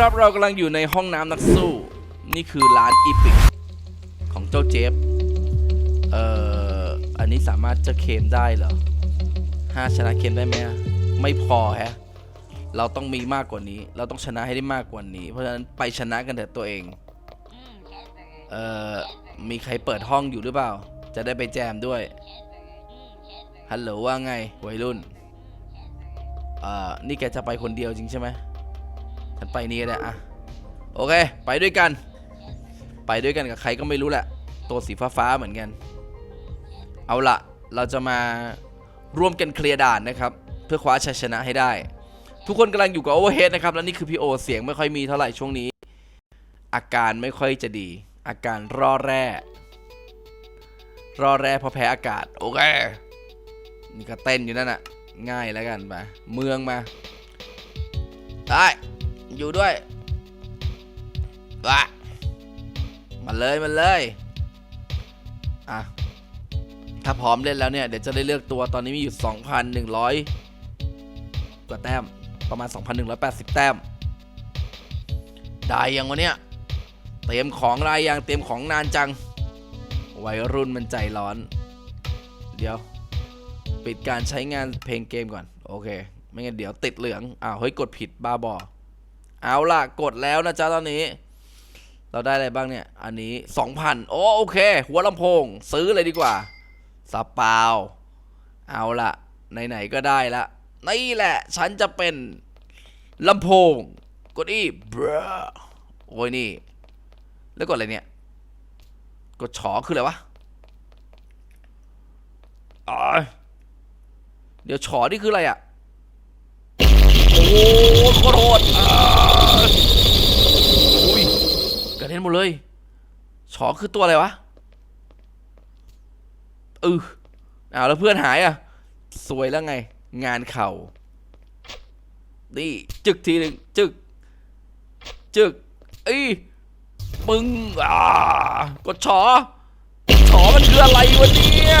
ครับเรากำลังอยู่ในห้องน้ำนักสู้ นี่คือร้านอีพิกของเจ้าเจฟเอ่อ อันนี้สามารถจะเคลมได้เหรอห้าชนะเคลมได้ไหมไม่พอแฮะ เราต้องมีมากกว่านี้ เราต้องชนะให้ได้มากกว่านี้ เพราะฉะนั้นไปชนะกันเถอะตัวเองเอ่อ มีใครเปิดห้องอยู่หรือเปล่า จะได้ไปแจมด้วย ฮัลโหลว่าไงวัยรุ่น เอ่อ นี่แกจะไปคนเดียวจริงใช่ไหม ฉันไปนี่ก็ได้อะโอเค ไปด้วยกัน ไปด้วยกันกับใครก็ไม่รู้แหละ ตัวสีฟ้าๆเหมือนกัน เอาละเราจะมาร่วมกันเคลียร์ด่านนะครับ เพื่อคว้าชัยชนะให้ได้ ทุกคนกำลังอยู่กับโอเวอร์เฮดนะครับ และนี่คือพี่โอเสียงไม่ค่อยมีเท่าไหร่ช่วงนี้ อาการไม่ค่อยจะดี อาการร่อแร่ร่อแร่เพราะแพ้อากาศ โอเค นี่ก็เต้นอยู่นั่นน่ะ ง่ายแล้วกันมา เมืองมา ได้ อยู่ด้วยวะมาเลยมาเลย อะ ถ้าพร้อมเล่นแล้วเนี่ย เดี๋ยวจะได้เลือกตัวตอนนี้มีอยู่ 2,100 กว่าแต้ม ประมาณ 2,180 แต้ม ได้ยังวะเนี่ย เตรียมของอะไรยังเตรียมของนานจัง วัยรุ่นมันใจร้อน เดี๋ยว ปิดการใช้งานเพลงเกมก่อน โอเค ไม่งั้นเดี๋ยวติดเหลือง อ้าว เฮ้ย กดผิดบ้าบอ เอาล่ะกดแล้วนะจ๊ะตอนนี้ เราได้อะไรบ้างเนี่ย อันนี้2,000โอโอเค หัวลำโพง ซื้อเลยดีกว่าสปาวเอาล่ะ ไหนๆก็ได้ละนี่แหละ ฉันจะเป็นลำโพง กดอีบรโอ้ยนี่ แล้วกดอะไรเนี่ย กดฉอคืออะไรวะเดี๋ยวฉอนี่คืออะไรอะ โอ้โหโคตรโหดอ่าอุ้ยกระเด็ นหมดเลยฉอคือตัวอะไรวะเอออ้าวแล้วเพื่อนหายอะ สวยแล้วไง งานเข่านี่จึกทีหนึ่งจึก จึกอ้ยปึ้งอ่ากดฉอฉอมันคืออะไรวะเนี่ย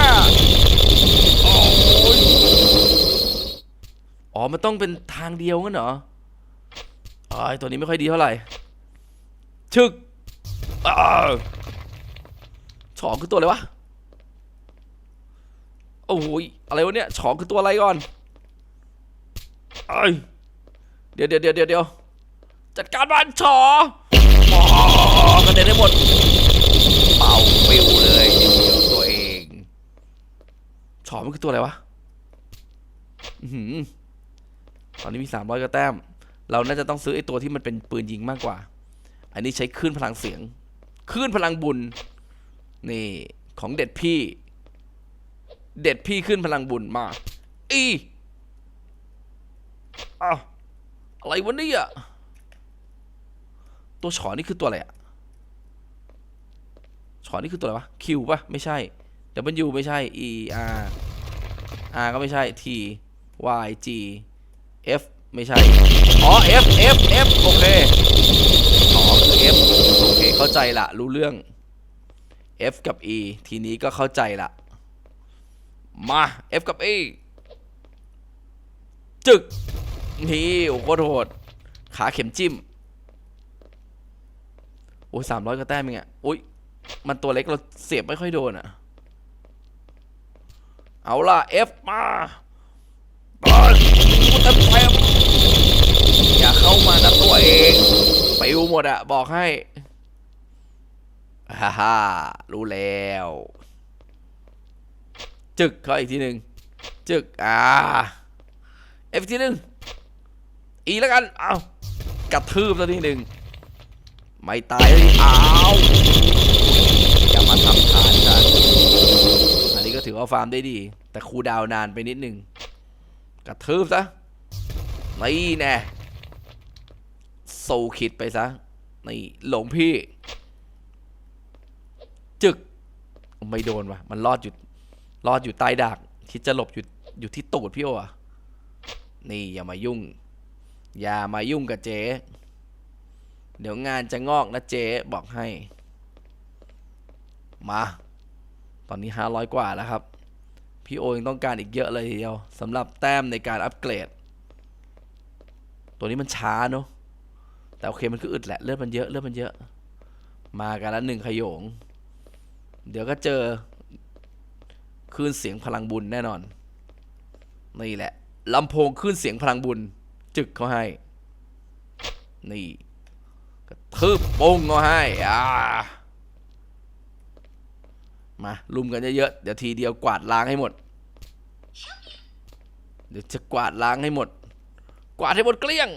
อ๋อ มันต้องเป็นทางเดียวงั้นเหรออ๋อไอ้ตัวนี้ไม่ค่อยดีเท่าไหร่ ชึก ฉอคือตัวอะไรวะ โอ้โหยอะไรวะเนี่ยฉอคือตัวอะไรก่อนเอ้ยเดี๋ยวเดี๋ยวเดี๋ยวเดี๋ยวเจัดการมันฉออกระเด็นได้หมด เป่าปิวเลยเดียวตัวเองฉอมันคือตัวอะไรวะอื้อหือตอนนี้มี300กว่าแต้ม เราน่าจะต้องซื้อไอ้ตัวที่มันเป็นปืนยิงมากกว่า อันนี้ใช้คลื่นพลังเสียง คลื่นพลังบุญ นี่ของเด็ดพี่ เด็ดพี่ขึ้นพลังบุญมา อีอ้าวอะไรวะเนี่ยตัวฉอนี่คือตัวอะไรอะฉอนี่คือตัวอะไรวะ คิวปะไม่ใช่ W ไม่ใช่ E R R ก็ไม่ใช่ T Y G F ไม่ใช่ อ๋อ F F F โอเคอ๋อคือ F โอเคเข้าใจละรู้เรื่อง F กับ E ทีนี้ก็เข้าใจละมา F กับ E จึก นี่โอ้โหโคตรโหด ขาเข็มจิ้ม โอ้ยสามร้อยกว่าแต้มเองอะอุ้ยมันตัวเล็กเราเสียบไม่ค่อยโดนอะ เอาล่ะ F มาบอลเต็มเต็มอย่าเข้ามานะตัวเอง ปิวหมดอะบอกให้ฮ่าฮ่ารู้แล้ว จึกเขาอีกทีหนึ่งจึกอ่า F อีกทีหนึ่งอีแล้วกันเอากระทืบตัวทีหนึ่งไม่ตายอ้าวอย่ามาทำทานฉันอันนี้ก็ถือว่าฟาร์มได้ดี แต่คูดาวนานไปนิดหนึ่งกระทืบซะนี่แน่ โซคิดไปซะนี่หลงพี่ จึก ไม่โดนวะมันรอดอยู่รอดอยู่ใต้ดักคิดจะหลบอยู่อยู่ที่ตูดพี่โออะนี่อย่ามายุ่ง อย่ามายุ่งกับเจ๊ เดี๋ยวงานจะงอกนะเจ๊บอกให้ มา ตอนนี้ห้าร้อยกว่าแล้วครับ พี่โอยังต้องการอีกเยอะเลยทีเดียวสำหรับแต้มในการอัปเกรด ตัวนี้มันช้าเนอะ แต่โอเคมันก็อึดแหละเลือดมันเยอะเลือดมันเยอะ มากันแล้วหนึ่งขยง เดี๋ยวก็เจอคลื่นเสียงพลังบุญแน่นอน นี่แหละลำโพงคลื่นเสียงพลังบุญ จึกเขาให้ นี่กระทืบโป้งเขาให้อ่ามาลุมกันเยอะๆเดี๋ยวทีเดียวกวาดล้างให้หมด เดี๋ยวจะกวาดล้างให้หมด กวาดให้หมดเกลี้ยง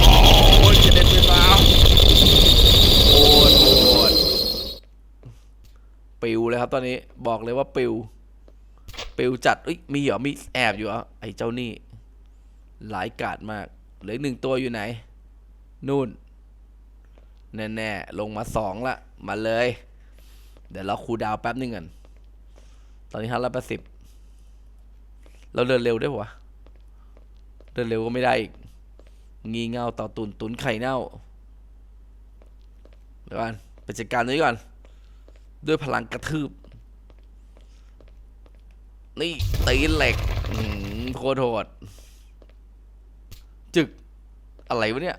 โอ้ยจะเด็ดไปมาโอ้ยโหดปิวเลยครับตอนนี้บอกเลยว่าปิว ปิวจัดเอ้ยมีเหรอมีแอบอยู่เหรอไอ้เจ้านี่ หลายกาดมากเหลืออกหนึ่งตัวอยู่ไหน นู่น แน่ๆลงมาสองละ มาเลย เดี๋ยวเราคูลดาวน์แป๊บนึงกัน ตอนนี้ห้าร้อยแปดสิบเราเดินเร็วได้ปะวะ เดินเร็วก็ไม่ได้อีก งีเง่าต่อตุนตุนไข่เน่าเดี๋ยวก่อนไปจัดการตรงนี้ก่อน ด้วยพลังกระทืบ นี่ตีเหล็กโคตรโหดจึก อะไรวะเนี่ย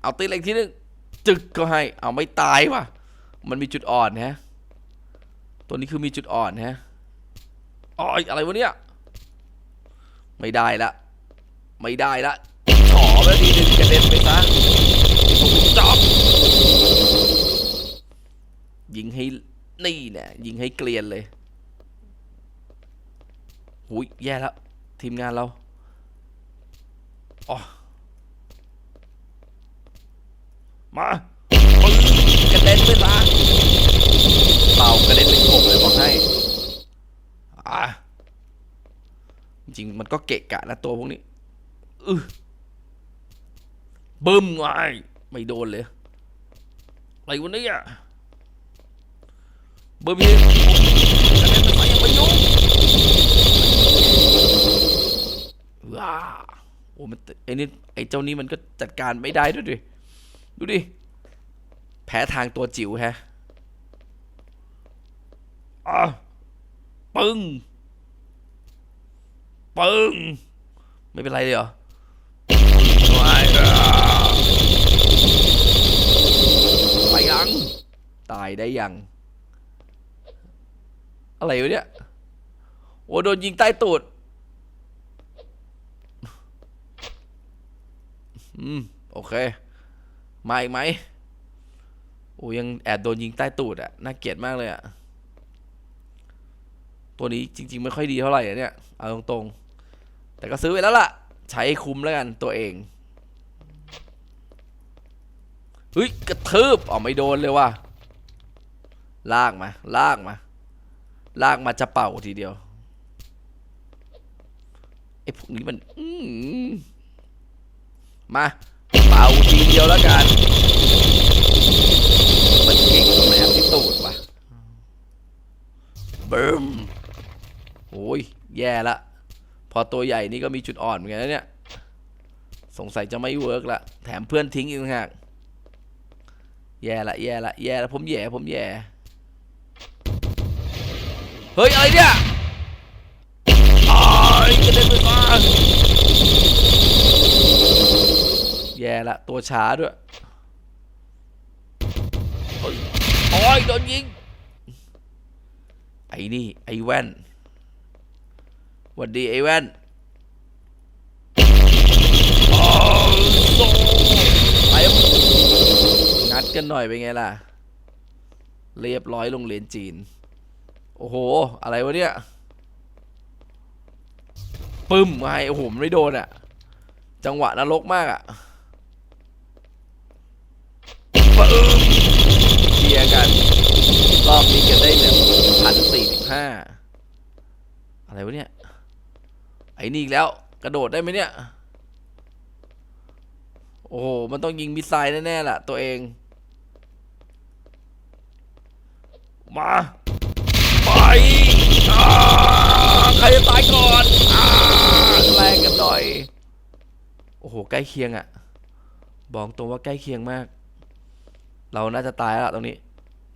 เอาตีเหล็กทีนึงจึกก็ให้ เอาไม่ตายว่ะ มันมีจุดอ่อนฮะตัวนี้คือมีจุดอ่อนฮะอ๋ออะไรวะเนี่ย ไม่ได้ละ ไม่ได้ละฉอไปทีหนึ่งกระเด็นไปซะจอบยิงให้นี่แหละยิงให้เกลียนเลยหุยแย่แล้วทีมงานเราอ๋อมาปึ้งกระเด็นไปซะเต่ากระเด็นเป็นกบเลยบอกให้อะ จริงมันก็เกะกะนะตัวพวกนี้อือบึ้มไงไม่โดนเลยอะไรวะเนี่ยบึ้มพี่ะเด็นไปยังไม่ยุ่งว้าโอ้มันไอ้นี่ไอ้เจ้านี้มันก็จัดการไม่ได้ด้วยดิดูดิ แพ้ทางตัวจิ๋วแฮะอะปึ้ง ปึ้งไม่เป็นไรเลยเหรอไปยัง ตายได้ยัง อะไรวะเนี่ย โอ้โดนยิงใต้ตูด อืม โอเค มาอีกไหม โอ้ยังแอบโดนยิงใต้ตูดอะน่าเกลียดมากเลยอะตัวนี้จริง ๆ ไม่ค่อยดีเท่าไหร่เนี่ย เอาตรงๆ แต่ก็ซื้อไปแล้วล่ะ ใช้คุ้มแล้วกันตัวเองเฮ้ยกระทืบอ๋อไม่โดนเลยว่ะลากมาลากมาลากมาจะเป่าทีเดียวไอ้พวกนี้มันอืมาเป่าทีเดียวแล้วกันมันเก่งตรงไหนที่ตูดวะบึมโอ้ยแย่ละ พอตัวใหญ่นี่ก็มีจุดอ่อนเหมือนกันนะเนี่ย สงสัยจะไม่เวิร์กละ แถมเพื่อนทิ้งอีกหากแย่ละแย่ละแย่ละผมแย่ผมแย่ เฮ้ยอะไรเนี่ยอ้ายกระเด็นไปมาแย่ละตัวช้าด้วยเฮ้ยโอ้ยโดนยิง ไอ้นี่ ไอ้แว่น หวัดดีไอ้แว่นโอ้โซไปงัดกันหน่อยเป็นไงล่ะ เรียบร้อยโรงเรียนจีน โอ้โห อะไรวะเนี่ย ปึ้มไงโอ้โหมันไม่โดนอะจังหวะนรกมากอะปึ้มเคลียร์กัน รอบนี้จะได้เหลือพันสี่สิบห้าอะไรวะเนี่ย ไอ้นี่อีกแล้ว กระโดดได้ไหมเนี่ย โอ้โห มันต้องยิงมิสไซล์แน่ๆล่ะ ตัวเอง มา ไปใครจะตายก่อนอแรงกันหน่อย โอ้โห ใกล้เคียงอะ่ะ บอกตรงว่าใกล้เคียงมาก เราน่าจะตายแล้วล่ะตรงนี้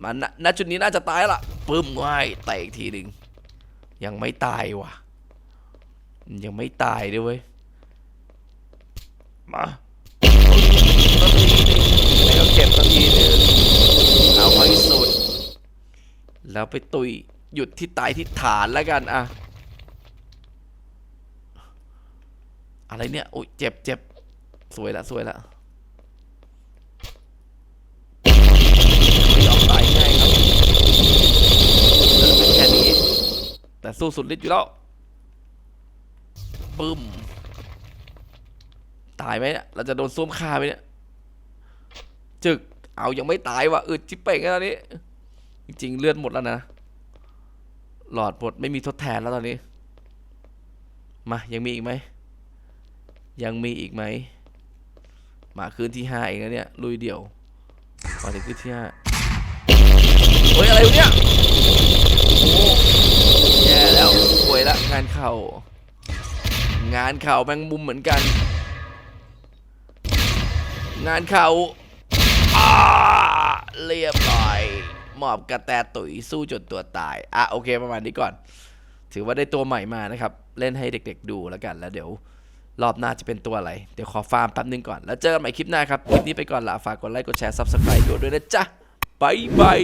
มันณจุดนี้น่าจะตายละปึ้มง่ายเตะอีกทีหนึ่งยังไม่ตายว่ะ ยังไม่ตายด้วยเว้ยมมาสักทีหนึงแล้วก็เก็บสักทีหนึงเอาให้สุด แล้วไปตุยหยุดที่ตายที่ฐานแล้วกันอะอะไรเนี่ยโอ้ยเจ็บเจ็บสวยละสวยละไม่ยอมตายง่ายครับเริ่มเป็นแค่นี้แต่สู้สุดฤทธิ์อยู่แล้ว ปึ้ม ตายไหมเนี่ยเราจะโดนซุ่มฆ่าไหมเนี่ยจึก เอายังไม่ตายว่ะอึดจิบเป่งแล้วตอนนี้ จริงๆ เลือดหมดแล้วนะ หลอดหมดไม่มีทดแทนแล้วตอนนี้ มา ยังมีอีกไหม ยังมีอีกไหม มาคืนที่ห้าเองนะเนี่ย ลุยเดี่ยวมาถึงคืนที่ห้าเฮ้ย อะไรเนี่ย โอ้แย่แล้วป่วยละงานเข่า งานเข่าแมงมุมเหมือนกัน งานเข่าอ่าเรียบร้อยหมอบกระแตตุ๋ยสู้จนตัวตาย อะโอเคประมาณนี้ก่อน ถือว่าได้ตัวใหม่มานะครับ เล่นให้เด็กๆดูแล้วกันแล้วเดี๋ยวรอบหน้าจะเป็นตัวอะไร เดี๋ยวขอฟาร์มแป๊บนึงก่อน แล้วเจอกันใหม่คลิปหน้าครับ คลิปนี้ไปก่อนละฝากกดไลค์กดแชร์ Subscribe ด้วยนะจ๊ะบายบาย